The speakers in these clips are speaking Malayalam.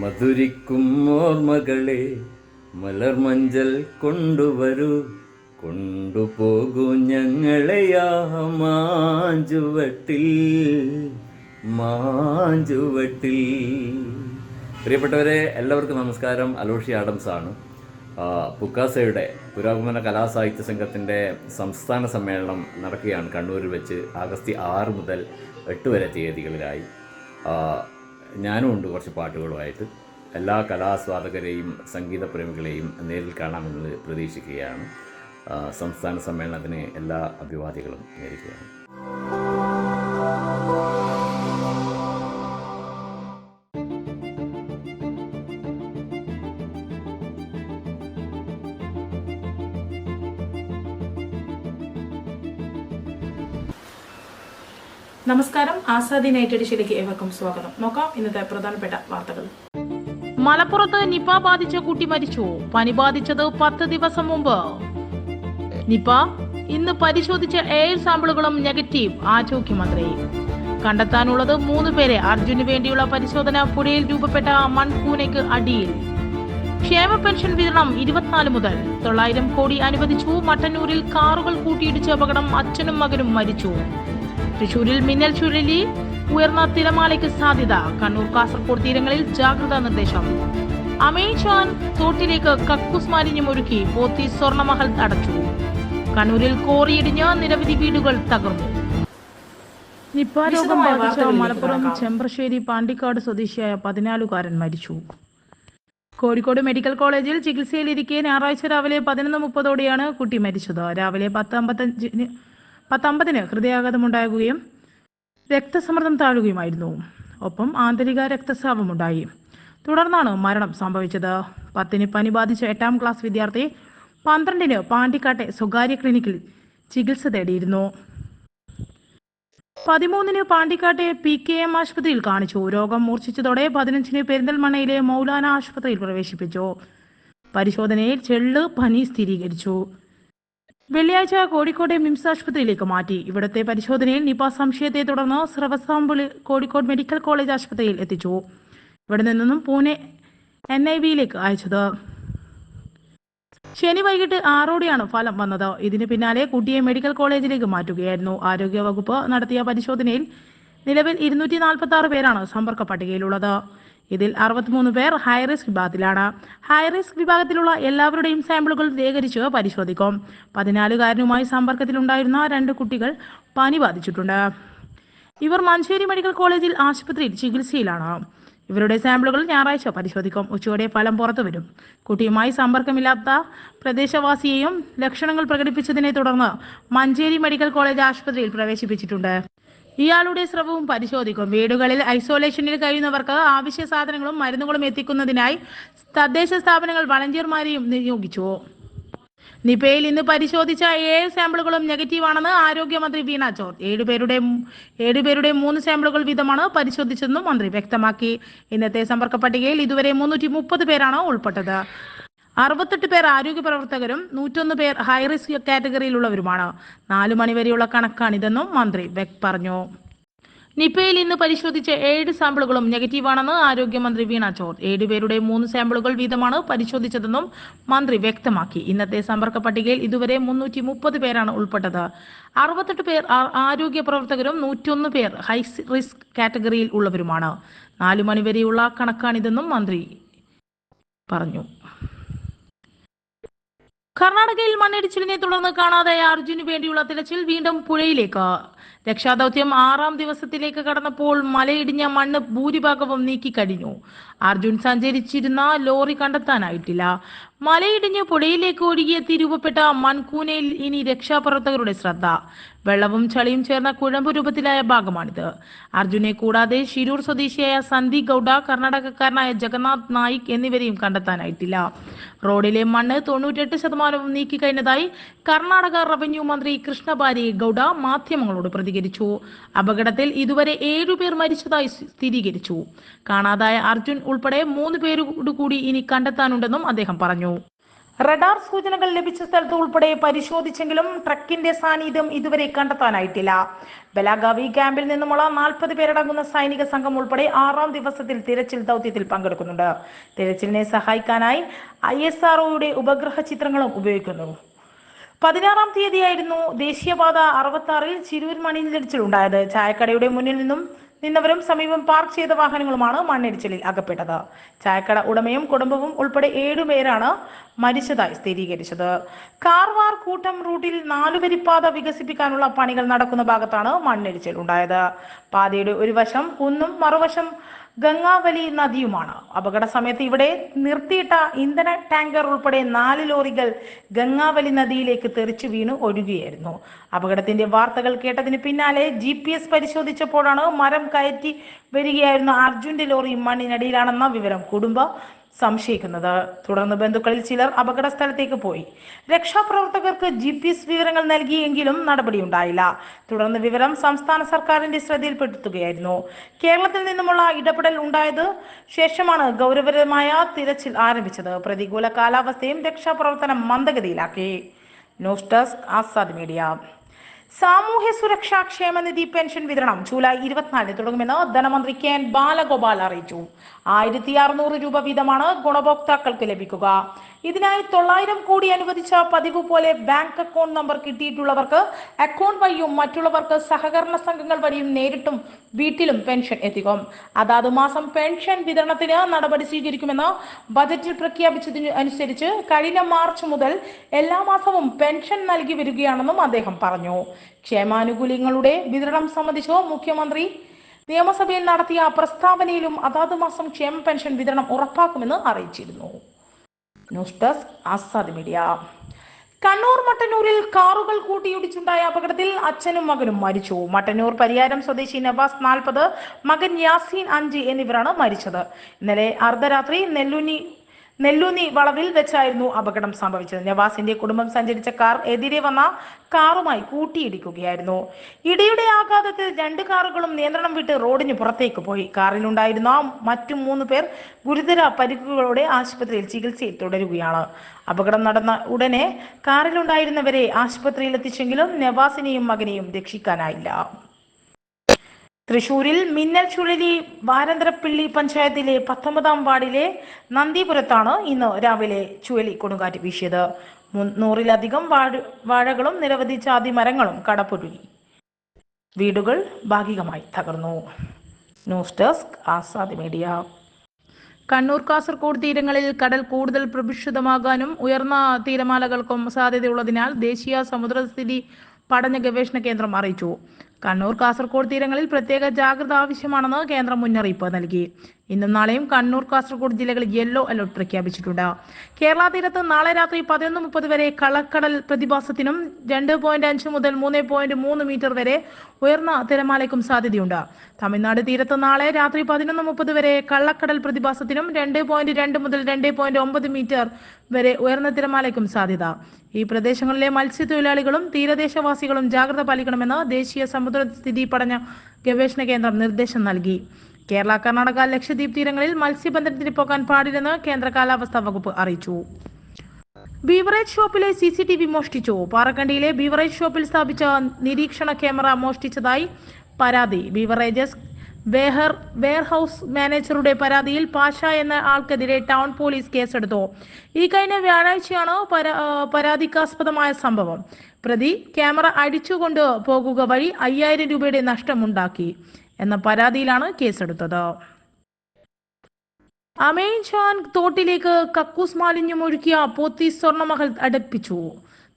മധുരിക്കും ഓർമ്മകളെ മലർമഞ്ചൽ കൊണ്ടുവരൂ. കൊണ്ടുപോകൂ ഞങ്ങളെയാ മാഞ്ചുവട്ടിൽ. മാഞ്ചുവട്ടിൽ. പ്രിയപ്പെട്ടവരെ എല്ലാവർക്കും നമസ്കാരം. അലോഷി ആഡംസ് ആണ്. പുക്കാസയുടെ പുരോഗമന കലാസാഹിത്യ സംഘത്തിന്റെ സംസ്ഥാന സമ്മേളനം നടക്കുകയാണ് കണ്ണൂരിൽ വെച്ച് ആഗസ്റ്റ് ആറ് മുതൽ എട്ട് വരെ തീയതികളിലായി. ഞാനും ഉണ്ട് കുറച്ച് പാട്ടുകളുമായിട്ട്. എല്ലാ കലാസ്വാദകരെയും സംഗീത പ്രേമികളെയും നേരിൽ കാണാമെന്ന് പ്രതീക്ഷിക്കുകയാണ്. സംസ്ഥാന സമ്മേളനത്തിന് എല്ലാ അഭിവാദികളും നേരിടുകയാണ് നമസ്കാരം. ആസാദി നൈറ്റ് എഡിഷനിലേക്ക് ഏവർക്കും സ്വാഗതം. നോക്കാം ഇന്നത്തെ പ്രധാനപ്പെട്ട വാർത്തകൾ. മലപ്പുറത്ത് നിപ ബാധിച്ച കുട്ടി മരിച്ചു. പനി ബാധിച്ചത് പത്ത് ദിവസം മുമ്പ്. നിപ ഇന്ന് പരിശോധിച്ച ഏഴ് സാമ്പിളുകളും നെഗറ്റീവ് ആരോഗ്യമന്ത്രി. കണ്ടെത്താനുള്ളത് മൂന്ന് പേരെ അർജുന് വേണ്ടിയുള്ള പരിശോധന പുഴയിൽ രൂപപ്പെട്ട മൺകൂനയ്ക്ക് അടിയിൽ. ക്ഷേമ പെൻഷൻ വിതരണം ഇരുപത്തിനാല് മുതൽ. തൊള്ളായിരം കോടി അനുവദിച്ചു. മട്ടന്നൂരിൽ കാറുകൾ കൂട്ടിയിടിച്ച അപകടം അച്ഛനും മകനും മരിച്ചു. തൃശൂരിൽ മിന്നൽ ചുഴലി ഉയർന്ന തിരമാലയ്ക്ക് സാധ്യത. കണ്ണൂർ കാസർഗോഡ് തീരങ്ങളിൽ ജാഗ്രതാ നിർദ്ദേശം. അമേഷാൻ തോട്ടിലേക്ക് കക്കൂസ് മാലിന്യം ഒരുക്കി പോത്തി സ്വർണമഹൽ അടച്ചു. കണ്ണൂരിൽ കോറിയിടിഞ്ഞ് നിരവധി വീടുകൾ തകർന്നു. നിപ്പ രോഗം ബാധിച്ച മലപ്പുറം. ചെമ്പ്രശ്ശേരി പാണ്ടിക്കാട് സ്വദേശിയായ പതിനാലുകാരൻ മരിച്ചു. കോഴിക്കോട് മെഡിക്കൽ കോളേജിൽ ചികിത്സയിലിരിക്കെ ഞായറാഴ്ച രാവിലെ പതിനൊന്ന് മുപ്പതോടെയാണ് കുട്ടി മരിച്ചത്. രാവിലെ പത്ത് അമ്പത്തഞ്ചിന് പത്തമ്പതിന് ഹൃദയാഘാതമുണ്ടാകുകയും രക്തസമ്മർദ്ദം താഴുകയുമായിരുന്നു. ഒപ്പം ആന്തരിക രക്തസ്രാവമുണ്ടായി. തുടർന്നാണ് മരണം സംഭവിച്ചത്. പത്തിന് പനി ബാധിച്ച എട്ടാം ക്ലാസ് വിദ്യാർത്ഥി പന്ത്രണ്ടിന് പാണ്ടിക്കാട്ടെ സ്വകാര്യ ക്ലിനിക്കിൽ ചികിത്സ തേടിയിരുന്നു. പതിമൂന്നിന് പാണ്ടിക്കാട്ടെ പി കെ എം ആശുപത്രിയിൽ കാണിച്ചു. രോഗം മൂർച്ഛിച്ചതോടെ പതിനഞ്ചിന് പെരിന്തൽമണ്ണയിലെ മൗലാന ആശുപത്രിയിൽ പ്രവേശിപ്പിച്ചു. പരിശോധനയിൽ ചെള്ള് പനി സ്ഥിരീകരിച്ചു. വെള്ളിയാഴ്ച കോഴിക്കോട് മിംസ് ആശുപത്രിയിലേക്ക് മാറ്റി. ഇവിടത്തെ പരിശോധനയിൽ നിപ സംശയത്തെ തുടർന്ന് സ്രവ സാമ്പിൾ കോഴിക്കോട് മെഡിക്കൽ കോളേജ് ആശുപത്രിയിൽ എത്തിച്ചു. ഇവിടെ നിന്നും പൂനെ എൻ ഐ വിയിലേക്ക് അയച്ചത്. ശനി വൈകിട്ട് ആറോടെയാണ് ഫലം വന്നത്. ഇതിന് പിന്നാലെ കുട്ടിയെ മെഡിക്കൽ കോളേജിലേക്ക് മാറ്റുകയായിരുന്നു. ആരോഗ്യ വകുപ്പ് നടത്തിയ പരിശോധനയിൽ നിലവിൽ ഇരുന്നൂറ്റി നാൽപ്പത്തി ആറ് പേരാണ് സമ്പർക്ക പട്ടികയിലുള്ളത്. ഇതിൽ അറുപത്തിമൂന്ന് പേർ ഹൈറിസ്ക് വിഭാഗത്തിലാണ്. ഹൈറിസ്ക് വിഭാഗത്തിലുള്ള എല്ലാവരുടെയും സാമ്പിളുകൾ ശേഖരിച്ച് പരിശോധിക്കും. പതിനാലുകാരനുമായി സമ്പർക്കത്തിലുണ്ടായിരുന്ന രണ്ട് കുട്ടികൾ പനി ബാധിച്ചിട്ടുണ്ട്. ഇവർ മഞ്ചേരി മെഡിക്കൽ കോളേജിൽ ആശുപത്രിയിൽ ചികിത്സയിലാണ്. ഇവരുടെ സാമ്പിളുകൾ ഞായറാഴ്ച പരിശോധിക്കും. ഉച്ചയോടെ ഫലം പുറത്തു വരും. കുട്ടിയുമായി സമ്പർക്കമില്ലാത്ത പ്രദേശവാസിയെയും ലക്ഷണങ്ങൾ പ്രകടിപ്പിച്ചതിനെ തുടർന്ന് മഞ്ചേരി മെഡിക്കൽ കോളേജ് ആശുപത്രിയിൽ പ്രവേശിപ്പിച്ചിട്ടുണ്ട്. ഇയാളുടെ സ്രവവും പരിശോധിക്കും. വീടുകളിൽ ഐസൊലേഷനിൽ കഴിയുന്നവർക്ക് ആവശ്യ സാധനങ്ങളും മരുന്നുകളും എത്തിക്കുന്നതിനായി തദ്ദേശ സ്ഥാപനങ്ങൾ വളണ്ടിയർമാരെയും നിയോഗിച്ചു. നിപയിൽ ഇന്ന് പരിശോധിച്ച ഏഴ് സാമ്പിളുകളും നെഗറ്റീവാണെന്ന് ആരോഗ്യമന്ത്രി വീണ ജോർജ്. ഏഴുപേരുടെ ഏഴുപേരുടെ മൂന്ന് സാമ്പിളുകൾ വീതമാണ് പരിശോധിച്ചതെന്നും മന്ത്രി വ്യക്തമാക്കി. ഇന്നത്തെ സമ്പർക്ക പട്ടികയിൽ ഇതുവരെ മുന്നൂറ്റി മുപ്പത് പേരാണ് ഉൾപ്പെട്ടത്. അറുപത്തെട്ട് പേർ ആരോഗ്യ പ്രവർത്തകരും നൂറ്റൊന്ന് പേർ ഹൈറിസ്ക് കാറ്റഗറിയിലുള്ളവരുമാണ് നാലു മണിവരെയുള്ള കണക്കാണിതെന്നും മന്ത്രി വെക് പറഞ്ഞു. നിപയിൽ ഇന്ന് പരിശോധിച്ച ഏഴ് സാമ്പിളുകളും നെഗറ്റീവാണെന്ന് ആരോഗ്യമന്ത്രി വീണ ജോർജ് ഏഴുപേരുടെ മൂന്ന് സാമ്പിളുകൾ വീതമാണ് പരിശോധിച്ചതെന്നും മന്ത്രി വ്യക്തമാക്കി. ഇന്നത്തെ സമ്പർക്ക പട്ടികയിൽ ഇതുവരെ മുന്നൂറ്റി മുപ്പത് പേരാണ് ഉൾപ്പെട്ടത്. അറുപത്തെട്ട് പേർ ആരോഗ്യ പ്രവർത്തകരും നൂറ്റൊന്ന് പേർ ഹൈ റിസ്ക് കാറ്റഗറിയിൽ ഉള്ളവരുമാണ്. നാലു മണിവരെയുള്ള കണക്കാണിതെന്നും മന്ത്രി പറഞ്ഞു. കർണാടകയിൽ മണ്ണിടിച്ചിലിനെ തുടർന്ന് കാണാതായ അർജുന് വേണ്ടിയുള്ള തിരച്ചിൽ വീണ്ടും പുഴയിലേക്ക്. രക്ഷാദൗത്യം ആറാം ദിവസത്തിലേക്ക് കടന്നപ്പോൾ മലയിടിഞ്ഞ മണ്ണ് ഭൂരിഭാഗവും നീക്കിക്കഴിഞ്ഞു. അർജുൻ സഞ്ചരിച്ചിരുന്ന ലോറി കണ്ടെത്താനായിട്ടില്ല. മലയിടിഞ്ഞ് പുഴയിലേക്ക് ഒഴുകിയെത്തി രൂപപ്പെട്ട മൺകൂനയിൽ ഇനി രക്ഷാപ്രവർത്തകരുടെ ശ്രദ്ധ. വെള്ളവും ചളിയും ചേർന്ന കുഴമ്പ് രൂപത്തിലായ ഭാഗമാണിത്. അർജുനെ കൂടാതെ ശിരൂർ സ്വദേശിയായ സന്ദി ഗൌഡ കർണാടകക്കാരനായ ജഗന്നാഥ് നായിക് എന്നിവരെയും കണ്ടെത്താനായിട്ടില്ല. റോഡിലെ മണ്ണ് തൊണ്ണൂറ്റെട്ട് ശതമാനവും നീക്കിക്കഴിഞ്ഞതായി കർണാടക റവന്യൂ മന്ത്രി കൃഷ്ണബാരി ഗൗഡ മാധ്യമങ്ങളോട് പ്രതികരിച്ചു. അപകടത്തിൽ ഇതുവരെ ഏഴുപേർ മരിച്ചതായി സ്ഥിരീകരിച്ചു. കാണാതായ അർജുൻ ഉൾപ്പെടെ മൂന്ന് പേരോട് കൂടി ഇനി കണ്ടെത്താനുണ്ടെന്നും അദ്ദേഹം പറഞ്ഞു. റഡാർ സൂചനകൾ ലഭിച്ച സ്ഥലത്ത് ഉൾപ്പെടെ പരിശോധിച്ചെങ്കിലും ട്രക്കിന്റെ സാന്നിധ്യം ഇതുവരെ കണ്ടെത്താനായിട്ടില്ല. ബലാഗാവി ക്യാമ്പിൽ നിന്നുമുള്ള നാൽപ്പത് പേരടങ്ങുന്ന സൈനിക സംഘം ഉൾപ്പെടെ ആറാം ദിവസത്തിൽ തിരച്ചിൽ ദൗത്യത്തിൽ പങ്കെടുക്കുന്നുണ്ട്. തിരച്ചിലിനെ സഹായിക്കാനായി ഐ എസ് ആർഒയുടെ ഉപഗ്രഹ ചിത്രങ്ങളും ഉപയോഗിക്കുന്നു. പതിനാറാം തീയതിയായിരുന്നു ദേശീയപാത അറുപത്തി ആറിൽ ചിരൂർ മണിയിൽ മണ്ണിടിച്ചിലുണ്ടായത് ചായക്കടയുടെ മുന്നിൽ നിന്നും നിന്നവരും സമീപം പാർക്ക് ചെയ്ത വാഹനങ്ങളുമാണ് മണ്ണിടിച്ചിലിൽ അകപ്പെട്ടത്. ചായക്കട ഉടമയും കുടുംബവും ഉൾപ്പെടെ ഏഴുപേരാണ് മരിച്ചതായി സ്ഥിരീകരിച്ചത്. കാർവാർ കൂട്ടം റൂട്ടിൽ നാലുവരിപ്പാത വികസിപ്പിക്കാനുള്ള പണികൾ നടക്കുന്ന ഭാഗത്താണ് മണ്ണിടിച്ചിൽ ഉണ്ടായത്. പാതയുടെ ഒരു വശം കുന്നും മറുവശം ഗംഗാവലി നദിയുമാണ്. അപകട സമയത്ത് ഇവിടെ നിർത്തിയിട്ട ഇന്ധന ടാങ്കർ ഉൾപ്പെടെ നാല് ലോറികൾ ഗംഗാവലി നദിയിലേക്ക് തെറിച്ചു വീണു ഒഴുകുകയായിരുന്നു അപകടത്തിന്റെ വാർത്തകൾ കേട്ടതിന് പിന്നാലെ ജി പി എസ് പരിശോധിച്ചപ്പോഴാണ് മരം കയറ്റി വരികയായിരുന്ന അർജുന്റെ ലോറി മണ്ണിനടിയിലാണെന്ന വിവരം. കുടുംബം സംശയിക്കുന്നത്. തുടർന്ന് ബന്ധുക്കളിൽ ചിലർ അപകട സ്ഥലത്തേക്ക് പോയി. രക്ഷാപ്രവർത്തകർക്ക് ജി പി എസ് വിവരങ്ങൾ നൽകിയെങ്കിലും നടപടിയുണ്ടായില്ല. തുടർന്ന് വിവരം സംസ്ഥാന സർക്കാരിന്റെ ശ്രദ്ധയിൽപ്പെടുത്തുകയായിരുന്നു. കേരളത്തിൽ നിന്നുമുള്ള ഇടപെടൽ ഉണ്ടായത് ശേഷമാണ് ഗൗരവകരമായ തിരച്ചിൽ ആരംഭിച്ചത്. പ്രതികൂല കാലാവസ്ഥയും രക്ഷാപ്രവർത്തനം മന്ദഗതിയിലാക്കി. News desk Azad media. സാമൂഹ്യ സുരക്ഷാ ക്ഷേമനിധി പെൻഷൻ വിതരണം ജൂലൈ ഇരുപത്തിനാലിന് തുടങ്ങുമെന്ന് ധനമന്ത്രി കെ എൻ ബാലഗോപാൽ അറിയിച്ചു. ആയിരത്തി അറുന്നൂറ് രൂപ വീതമാണ് ഗുണഭോക്താക്കൾക്ക് ലഭിക്കുക. ഇതിനായി തൊള്ളായിരം കോടി അനുവദിച്ച പതിവ് പോലെ ബാങ്ക് അക്കൗണ്ട് നമ്പർ കിട്ടിയിട്ടുള്ളവർക്ക് അക്കൗണ്ട് വഴിയും മറ്റുള്ളവർക്ക് സഹകരണ സംഘങ്ങൾ വഴിയും നേരിട്ടും വീട്ടിലും പെൻഷൻ എത്തിക്കും. അതാത് മാസം പെൻഷൻ വിതരണത്തിന് നടപടി സ്വീകരിക്കുമെന്ന് ബജറ്റിൽ പ്രഖ്യാപിച്ചതിന് അനുസരിച്ച് കഴിഞ്ഞ മാർച്ച് മുതൽ എല്ലാ മാസവും പെൻഷൻ നൽകി വരികയാണെന്നും അദ്ദേഹം പറഞ്ഞു. ക്ഷേമാനുകൂല്യങ്ങളുടെ വിതരണം സംബന്ധിച്ച് മുഖ്യമന്ത്രി? നിയമസഭയിൽ നടത്തിയ പ്രസ്താവനയിലും അതാത് മാസം ക്ഷേമ പെൻഷൻ വിതരണം ഉറപ്പാക്കുമെന്ന് അറിയിച്ചിരുന്നു. News desk Azad media. Kannur മട്ടന്നൂരിൽ കാറുകൾ കൂട്ടിയിടിച്ചുണ്ടായ അപകടത്തിൽ അച്ഛനും മകനും മരിച്ചു. മട്ടന്നൂർ പരിയാരം സ്വദേശി നവാസ് നാൽപ്പത് മകൻ യാസീൻ അഞ്ച് എന്നിവരാണ് മരിച്ചത്. ഇന്നലെ അർദ്ധരാത്രി നെല്ലുനി നെല്ലൂന്നി വളവിൽ വെച്ചായിരുന്നു അപകടം സംഭവിച്ചത്. നവാസിന്റെ കുടുംബം സഞ്ചരിച്ച കാർ എതിരെ വന്ന കാറുമായി കൂട്ടിയിടിക്കുകയായിരുന്നു. ഇടിയുടെ ആഘാതത്തിൽ രണ്ട് കാറുകളും നിയന്ത്രണം വിട്ട് റോഡിന് പുറത്തേക്ക് പോയി. കാറിലുണ്ടായിരുന്ന മറ്റു മൂന്ന് പേർ ഗുരുതര പരിക്കുകളോടെ ആശുപത്രിയിൽ ചികിത്സയിൽ തുടരുകയാണ്. അപകടം നടന്ന ഉടനെ കാറിലുണ്ടായിരുന്നവരെ ആശുപത്രിയിൽ എത്തിച്ചെങ്കിലും നവാസിനെയും മകനെയും രക്ഷിക്കാനായില്ല. തൃശൂരിൽ മിന്നൽ ചുഴലി വാരന്തരപ്പിള്ളി പഞ്ചായത്തിലെ പത്തൊമ്പതാം വാർഡിലെ നന്ദിപുരത്താണ് ഇന്ന് രാവിലെ ചുഴലി കൊടുങ്കാറ്റ് വീശിയത്. മുന്നൂറിലധികം വാഴ വാഴകളും നിരവധി ജാതി മരങ്ങളും കടപുരുകി വീടുകൾ ഭാഗികമായി തകർന്നു. News desk Azad media. Kannur Kasaragod തീരങ്ങളിൽ കടൽ കൂടുതൽ പ്രഭുഷിതമാകാനും ഉയർന്ന തീരമാലകൾക്കും സാധ്യതയുള്ളതിനാൽ ദേശീയ സമുദ്രസ്ഥിതി പഠന ഗവേഷണ കേന്ദ്രം അറിയിച്ചു. കണ്ണൂർ കാസർഗോഡ് തീരങ്ങളിൽ പ്രത്യേക ജാഗ്രത ആവശ്യമാണെന്ന് കേന്ദ്രം മുന്നറിയിപ്പ് നൽകി. ഇന്നും നാളെയും കണ്ണൂർ കാസർഗോഡ് ജില്ലകളിൽ യെല്ലോ അലർട്ട് പ്രഖ്യാപിച്ചിട്ടുണ്ട്. കേരള തീരത്ത് നാളെ രാത്രി പതിനൊന്ന് മുപ്പത് വരെ കളക്കടൽ പ്രതിഭാസത്തിനും രണ്ട് പോയിന്റ് അഞ്ച് മുതൽ മൂന്ന് പോയിന്റ് മൂന്ന് മീറ്റർ വരെ ഉയർന്ന തിരമാലയ്ക്കും സാധ്യതയുണ്ട്. തമിഴ്നാട് തീരത്ത് നാളെ രാത്രി പതിനൊന്ന് മുപ്പത് വരെ കള്ളക്കടൽ പ്രതിഭാസത്തിനും രണ്ട് പോയിന്റ് രണ്ട് മുതൽ രണ്ട് പോയിന്റ് ഒമ്പത് മീറ്റർ വരെ ഉയർന്ന തിരമാലയ്ക്കും സാധ്യത. ഈ പ്രദേശങ്ങളിലെ മത്സ്യത്തൊഴിലാളികളും തീരദേശവാസികളും ജാഗ്രത പാലിക്കണമെന്ന് ദേശീയ സമുദ്രസ്ഥിതി പഠന ഗവേഷണ കേന്ദ്രം നിർദ്ദേശം നൽകി. കേരള കർണാടക ലക്ഷദ്വീപ് തീരങ്ങളിൽ മത്സ്യബന്ധനത്തിന് പോകാൻ പാടില്ലെന്ന് കേന്ദ്ര കാലാവസ്ഥാ വകുപ്പ് അറിയിച്ചു. ബീവറേജ് ഷോപ്പിലെ സി സി ടി വി മോഷ്ടിച്ചു. പാറക്കണ്ടിയിലെ ബീവറേജ് ഷോപ്പിൽ സ്ഥാപിച്ച നിരീക്ഷണ ക്യാമറ മോഷ്ടിച്ചതായി പരാതി. ബീവറേജസ് വേഹർ വെയർഹൌസ് മാനേജറുടെ പരാതിയിൽ പാഷ എന്ന ആൾക്കെതിരെ ടൗൺ പോലീസ് കേസെടുത്തു. ഈ കഴിഞ്ഞ വ്യാഴാഴ്ചയാണ് പരാതിക്കാസ്പദമായ സംഭവം. പ്രതി ക്യാമറ അടിച്ചുകൊണ്ട് പോകുക വഴി അയ്യായിരം രൂപയുടെ നഷ്ടമുണ്ടാക്കി എന്ന പരാതിയിലാണ് കേസെടുത്തത്. അമേൻചാൻ തോട്ടിലേക്ക് കക്കൂസ് മാലിന്യം ഒഴുക്കിയ പോത്തി സ്വർണമഹൽ അടുപ്പിച്ചു.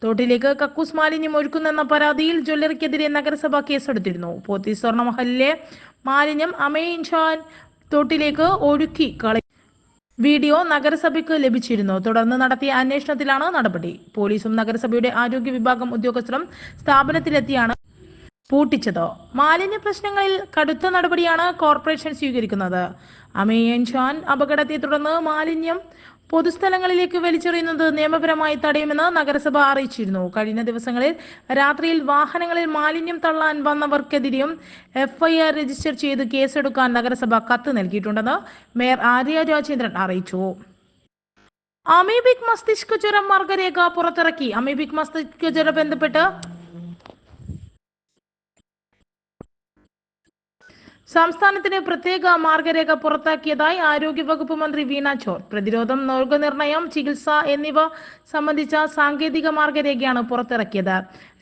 തോട്ടിലേക്ക് കക്കൂസ് മാലിന്യം ഒഴുക്കുന്നെന്ന പരാതിയിൽ ജ്വല്ലറിക്കെതിരെ നഗരസഭ കേസെടുത്തിരുന്നു. പോത്തി സ്വർണമഹലിലെ മാലിന്യം അമേൻചാൻ തോട്ടിലേക്ക് ഒഴുക്കി കളി വീഡിയോ നഗരസഭയ്ക്ക് ലഭിച്ചിരുന്നു. തുടർന്ന് നടത്തിയ അന്വേഷണത്തിലാണ് നടപടി. പോലീസും നഗരസഭയുടെ ആരോഗ്യ വിഭാഗം ഉദ്യോഗസ്ഥരും സ്ഥാപനത്തിലെത്തിയാണ് പൂട്ടിച്ചത്. മാലിന്യ പ്രശ്നങ്ങളിൽ കടുത്ത നടപടിയാണ് കോർപ്പറേഷൻ സ്വീകരിക്കുന്നത്. അമേയൻ ഷാൻ അപകടത്തെ തുടർന്ന് മാലിന്യം പൊതുസ്ഥലങ്ങളിലേക്ക് വലിച്ചെറിയുന്നത് നിയമപരമായി തടയുമെന്ന് നഗരസഭ അറിയിച്ചിരുന്നു. കഴിഞ്ഞ ദിവസങ്ങളിൽ രാത്രിയിൽ വാഹനങ്ങളിൽ മാലിന്യം തള്ളാൻ വന്നവർക്കെതിരെയും എഫ്ഐആർ രജിസ്റ്റർ ചെയ്ത് കേസെടുക്കാൻ നഗരസഭ കത്ത് നൽകിയിട്ടുണ്ടെന്ന് മേയർ ആര്യ രാജേന്ദ്രൻ അറിയിച്ചു. അമീബിക് മസ്തിഷ്ക ജ്വരം മാർഗരേഖ പുറത്തിറക്കി. അമീബിക് മസ്തിഷ്ക ജ്വരം ബന്ധപ്പെട്ട് സംസ്ഥാനത്തിന് പ്രത്യേക മാർഗരേഖ പുറത്താക്കിയതായി ആരോഗ്യവകുപ്പ് മന്ത്രി വീണ ചോർ. പ്രതിരോധം രോഗനിർണയം ചികിത്സ എന്നിവ സംബന്ധിച്ച സാങ്കേതിക മാർഗരേഖയാണ് പുറത്തിറക്കിയത്.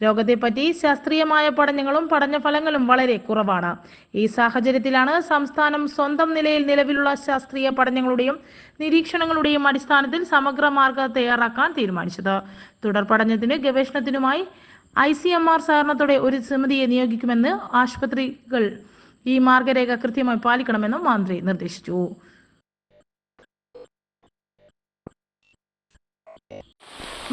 രോഗത്തെപ്പറ്റി ശാസ്ത്രീയമായ പഠനങ്ങളും പഠനഫലങ്ങളും വളരെ കുറവാണ്. ഈ സാഹചര്യത്തിലാണ് സംസ്ഥാനം സ്വന്തം നിലയിൽ നിലവിലുള്ള ശാസ്ത്രീയ പഠനങ്ങളുടെയും നിരീക്ഷണങ്ങളുടെയും അടിസ്ഥാനത്തിൽ സമഗ്ര മാർഗ തയ്യാറാക്കാൻ തീരുമാനിച്ചത്. തുടർ പഠനത്തിന് ഗവേഷണത്തിനുമായി ഐ സി എം ആർ സഹകരണത്തോടെ ഒരു സമിതിയെ നിയോഗിക്കുമെന്ന് ആശുപത്രികൾ ഈ മാർഗരേഖ കൃത്യമായി പാലിക്കണമെന്നും മന്ത്രി നിർദ്ദേശിച്ചു.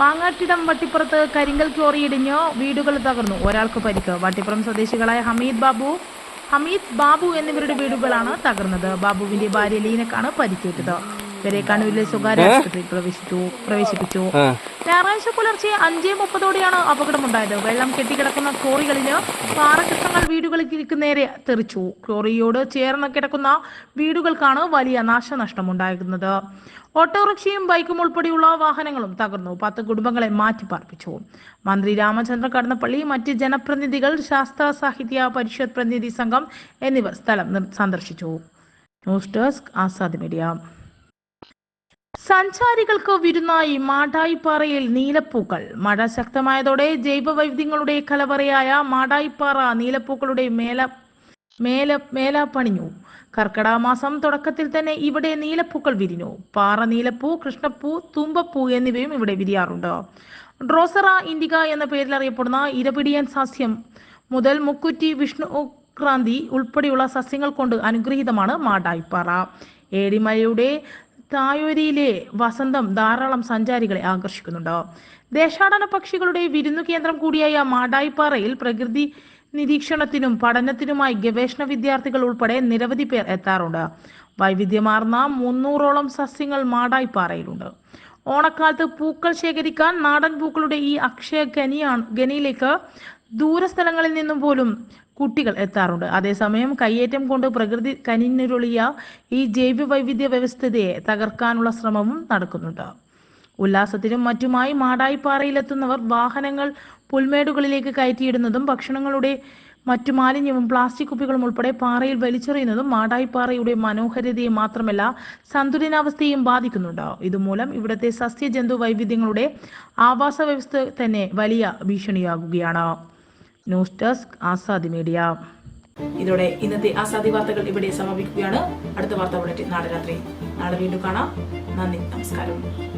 മാങ്ങാട്ടിടം വട്ടിപ്പുറത്ത് കരിങ്കൽ ക്ലോറി ഇടിഞ്ഞ് വീടുകൾ തകർന്നു. ഒരാൾക്ക് പരിക്ക്. വട്ടിപ്പുറം സ്വദേശികളായ ഹമീദ് ബാബു ഹമീദ് ബാബു എന്നിവരുടെ വീടുകളാണ് തകർന്നത്. ബാബുവിന്റെ ഭാര്യ ലീനക്കാണ് പരിക്കേറ്റത്. ഇവരെ കണ്ണൂരിലെ സ്വകാര്യ ആശുപത്രിയിൽ പ്രവേശിച്ചു പ്രവേശിപ്പിച്ചു. ഞായറാഴ്ച പുലർച്ചെ അഞ്ചേ മുപ്പതോടെയാണ് അപകടമുണ്ടായത്. വെള്ളം കെട്ടിക്കിടക്കുന്ന ക്ലോറികളിൽ പാറക്കഷ്ണങ്ങൾ വീടുകളിലേക്ക് നേരെ തെറിച്ചു. ക്ലോറിയോട് ചേർന്ന് കിടക്കുന്ന വീടുകൾക്കാണ് വലിയ നാശനഷ്ടമുണ്ടായിരുന്നത് ഓട്ടോറിക്ഷയും ബൈക്കും ഉൾപ്പെടെയുള്ള വാഹനങ്ങളും തകർന്നു. പത്ത് കുടുംബങ്ങളെ മാറ്റിപ്പാർപ്പിച്ചു. മന്ത്രി രാമചന്ദ്ര കടന്നപ്പള്ളി മറ്റ് ജനപ്രതിനിധികൾ ശാസ്ത്ര സാഹിത്യ പരിഷത്ത് പ്രതിനിധി സംഘം എന്നിവർ സ്ഥലം സന്ദർശിച്ചു. News desk Azad media. സഞ്ചാരികൾക്ക് വിരുന്നായി മാടായിപ്പാറയിൽ നീലപ്പൂക്കൾ. മഴ ശക്തമായതോടെ ജൈവവൈവിധ്യങ്ങളുടെ കലവറയായ മാടായിപ്പാറ നീലപ്പൂക്കളുടെ മേല മേല മേല പണിഞ്ഞു മാസം തുടക്കത്തിൽ തന്നെ ഇവിടെ നീലപ്പൂക്കൾ വിരിഞ്ഞു. പാറ നീലപ്പൂ കൃഷ്ണപ്പൂ തുമ്പപ്പൂ എന്നിവയും ഇവിടെ വിരിയാറുണ്ട്. ഡ്രോസറ ഇൻഡിക എന്ന പേരിൽ അറിയപ്പെടുന്ന ഇരപിടിയൻ സസ്യം മുതൽ മുക്കുറ്റി വിഷ്ണു ക്രാന്തി ഉൾപ്പെടെയുള്ള സസ്യങ്ങൾ കൊണ്ട് അനുഗ്രഹീതമാണ് മാടായിപ്പാറ. ഏടിമലയുടെ തായൂരിയിലെ വസന്തം ധാരാളം സഞ്ചാരികളെ ആകർഷിക്കുന്നുണ്ട്. ദേശാടന പക്ഷികളുടെ വിരുന്നു കേന്ദ്രം കൂടിയായ മാടായിപ്പാറയിൽ പ്രകൃതി നിരീക്ഷണത്തിനും പഠനത്തിനുമായി ഗവേഷണ വിദ്യാർത്ഥികൾ ഉൾപ്പെടെ നിരവധി പേർ എത്താറുണ്ട്. വൈവിധ്യമാർന്ന മുന്നൂറോളം സസ്യങ്ങൾ മാടായിപ്പാറയിലുണ്ട്. ഓണക്കാലത്ത് പൂക്കൾ ശേഖരിക്കാൻ നാടൻ പൂക്കളുടെ ഈ അക്ഷയ ഖനിയാണ് ഖനിയിലേക്ക് ദൂരസ്ഥലങ്ങളിൽ നിന്നും പോലും കുട്ടികൾ എത്താറുണ്ട്. അതേസമയം കയ്യേറ്റം കൊണ്ട് പ്രകൃതി കനിഞ്ഞുരുളിയ ഈ ജൈവ വൈവിധ്യ വ്യവസ്ഥതയെ തകർക്കാനുള്ള ശ്രമവും നടക്കുന്നുണ്ട്. ഉല്ലാസത്തിനും മറ്റുമായി മാടായിപ്പാറയിലെത്തുന്നവർ വാഹനങ്ങൾ പുൽമേടുകളിലേക്ക് കയറ്റിയിടുന്നതും ഭക്ഷണങ്ങളുടെ മറ്റു മാലിന്യവും പ്ലാസ്റ്റിക് കുപ്പികളും ഉൾപ്പെടെ പാറയിൽ വലിച്ചെറിയുന്നതും മാടായിപ്പാറയുടെ മനോഹരിതയെ മാത്രമല്ല സന്തുലനാവസ്ഥയും ബാധിക്കുന്നുണ്ട്. ഇതുമൂലം ഇവിടുത്തെ സസ്യജന്തു വൈവിധ്യങ്ങളുടെ ആവാസ വ്യവസ്ഥ തന്നെ വലിയ ഭീഷണിയാകുകയാണ്. News desk Azadi media. ഇതോടെ ഇന്നത്തെ ആസാദി വാർത്തകൾ ഇവിടെ സമാപിക്കുകയാണ്. അടുത്ത വാർത്ത ബുള്ളറ്റിൻ നാളെ രാത്രി. നാളെ വീണ്ടും കാണാം. നന്ദി നമസ്കാരം.